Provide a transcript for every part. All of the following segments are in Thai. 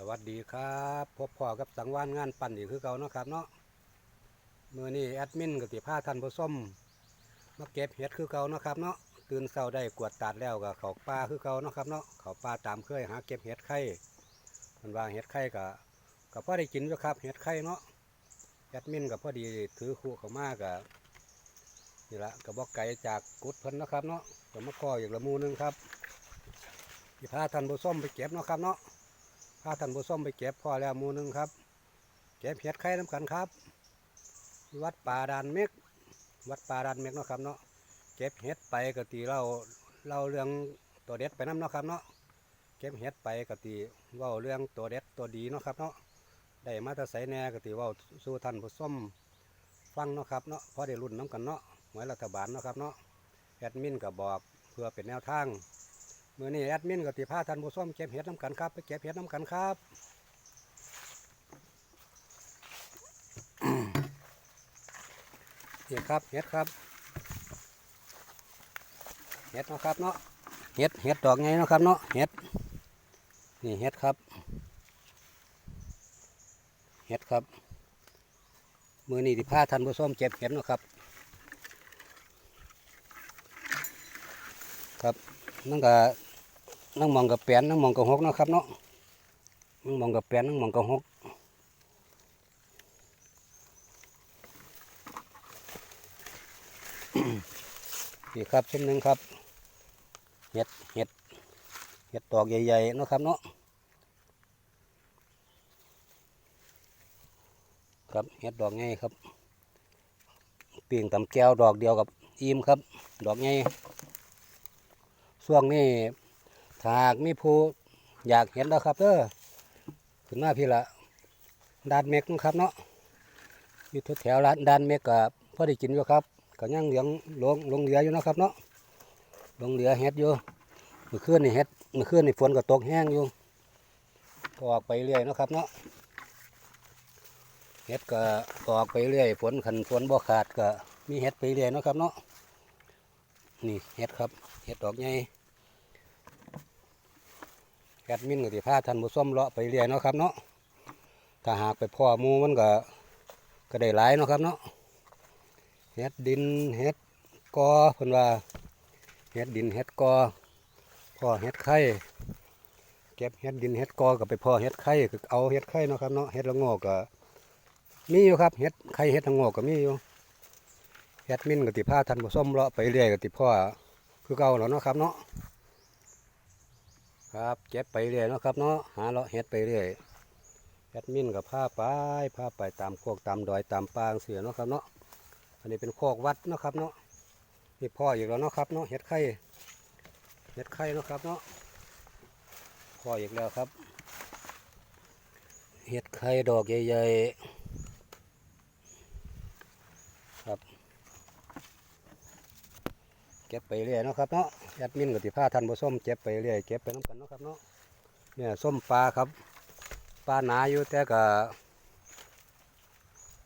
สวัสดีครับพบพ่อกับสังวานงานปั่นอีกคือเก่าเนาะครับเนาะเมื่อนี้แอดมินกับติผ้าทันผส้มมาเก็บเห็ดคือเก่าเนาะครับเนาะตื่นเช้าได้กวดตัดแล้วกับเขาปลาคือเก่าเนาะครับเนาะเขาปลาตามเคยหาเก็บเห็ดไข่มันว่าเห็ดไข่กับกับพ่อได้กินอยู่ครับเห็ดไข่เนาะแอดมินกับพ่อดีถือคู่เขามากกับนี่ละกับบอกไก่จากกุดเพิ่นนะครับเนาะกับมะกออีกละมูหนึงครับสิพาทันผส้มไปเก็บเนาะครับเนาะาท่านผู้ชมไปเก็บพอแล้วมูนึงครับ เก็บเห็ดไข่น้ำกันครับ วัดป่าดานเมกวัดป่าดานเมกเนาะครับเนาะเก็บเห็ดไปกตีเราเล่าเรื่องตัวเด็ดไปน้ำเนาะครับเนาะเก็บเห็ดไปกตีว่าเรื่องตัวเด็ดตัวดีเนาะครับเนาะได้มาตะใสแน่กตีว่าสู่ท่านผู้ชมฟังเนาะครับเนาะพอได้รุ่นน้ำกันเนาะหวยรัฐบาลเนาะครับเนาะแอดมินก็บอกเพื่อเป็นแนวทาง มื่อนี้แอดมินกับติพาท่านผู้ชมเก็บเห็ดน้ำกันครับไปเก็บเห็ดน้ำกันครับนี่ครับเห็ดครับเห็ดนะครับเนาะเห็ดเห็ดดอกไงนะครับเนาะเห็ดนี่เห็ดครับเห็ดครับมือนี้ติพาท่านผู้ชมเก็บเห็ดนะครับครับนั่นก็ นั่งมองกับแปนนั่งมองกับหกเนาะครับเนาะนั่งมองกับแปนนั่งมองกับหกนี่ครับเช่นหนึ่งครับ เห็ดเห็ดเห็ดดอกใหญ่ๆเนาะครับเนาะครับเห็ดดอกไงครับเปลี่ยงตำแก้วดอกเดียวกับอิ่มครับ ดอกไงช่วงนี้ ถ้าหากมีผู้อยากเห็นแล้วครับเด้อขึ้นมาพี่ละดานเมกนะครับเนาะอยู่แถวร้านดานเมกกับพอได้กินอยู่ครับก็ยังเหลืองลงลงเหลืออยู่นะครับเนาะลงเหลือเห็ดอยู่มื่อคืนนี่เห็ดมื่อคืนนี่ฝนก็ตกแห้งอยู่ก็ออกไปเรื่อยนะครับเนาะเห็ดก็ออกไปเรื่อยฝนขันฝนบ่ขาดก็มีเห็ดไปเรื่อยนะครับเนาะนี่เห็ดครับเห็ดดอกใหญ่ แอดมินกับที่พาท่านผู้ชมเลาะไปเรียนเนาะครับเนาะถ้าหากไปพ่อมูมันก็ก็ได้หลายเนาะครับเนาะเฮ็ดดินเฮ็ดกอเพิ่นว่าเฮ็ดดินเฮ็ดกอพ่อเฮ็ดไข่เก็บเฮ็ดดินเฮ็ดกอกับไปพ่อเฮ็ดไข่ก็เอาเฮ็ดไข่เนาะครับเนาะเฮ็ดละงอกก็มีอยู่ครับเฮ็ดไข่เฮ็ดละงอกก็มีอยู่แอดมินกับที่พาท่านผู้ชมเลาะไปเรื่อยกับที่พ่อคือเก่าแล้วเนาะครับเนาะ ครับเก็บไปเรื่อยเนาะครับเนาะหาเลาะเห็ดไปเรื่อยแอดมินกับผ้าไปผ้าไปตามโคกตามดอยตามปางเสือเนาะครับเนาะอันนี้เป็นโคกวัดเนาะครับเนาะนี่พ่ออีกแล้วเนาะครับเนาะเห็ดไข่เห็ดไข่เนาะครับเนาะพ่ออีกแล้วครับเห็ดไข่ดอกใหญ่ๆครับ เก็บไปเรื่อยเนาะครับเนาะแอดมินกับที่พาท่านผู้ส้มเก็บไปเรื่อยเก็บไปน้ำกันเนาะครับเนาะเนี่ยส้มปลาครับปลาหนาอยู่แต่ก็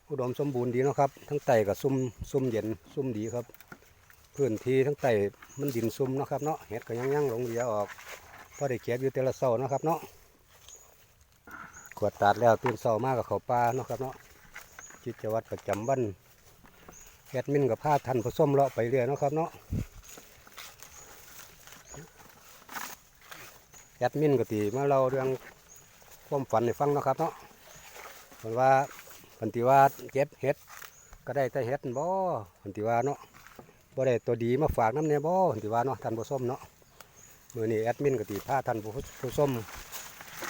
อุดมสมบูรณ์ดีเนาะครับ ทั้งไตกับซุ่มซุ่มเย็นซุ่มดีครับ พื้นที่ทั้งไตมันดินซุ่มเนาะครับเนาะเห็ดก็ยังยังหลงเหลียออกพอได้เก็บอยู่แต่ละเสาเนาะครับเนาะกวดตัดแล้วตื่นเสามากกับเขาปลาเนาะครับเนาะกิจวัตรประจำวันแอดมินกับพาท่านผู้ส้มเลาะไปเรื่อยเนาะครับเนาะ แอดมินก็ตีมาเล่าเรื่องความฝันให้ฟังนะครับเนาะเพิ่นว่าเพิ่นติว่าเก็บเห็ดก็ได้แต่เห็ดบ่เพิ่นติว่าเนาะบ่ได้ตัวดีมาฝากน้ำเนี่ยบ่เพิ่นติว่าเนาะท่านผู้ชมเนาะมือนี้แอดมินก็ตีพาท่านผู้ผู้ชม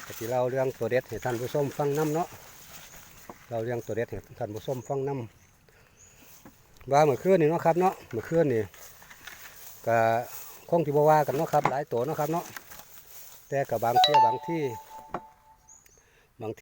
ก็สิเล่าเรื่องตัวเด็ดให้ท่านผู้ชมฟังน้ำเนาะเล่าเรื่องตัวเด็ดให้ท่านผู้ชมฟังน้ำว่าเมื่อคืนนี่เนาะครับเนาะเมื่อคืนนี่ก็คงที่บ่ว่ากันเนาะครับ หลายตัวเนาะครับเนาะ แต่กับบางเที่ยบางที่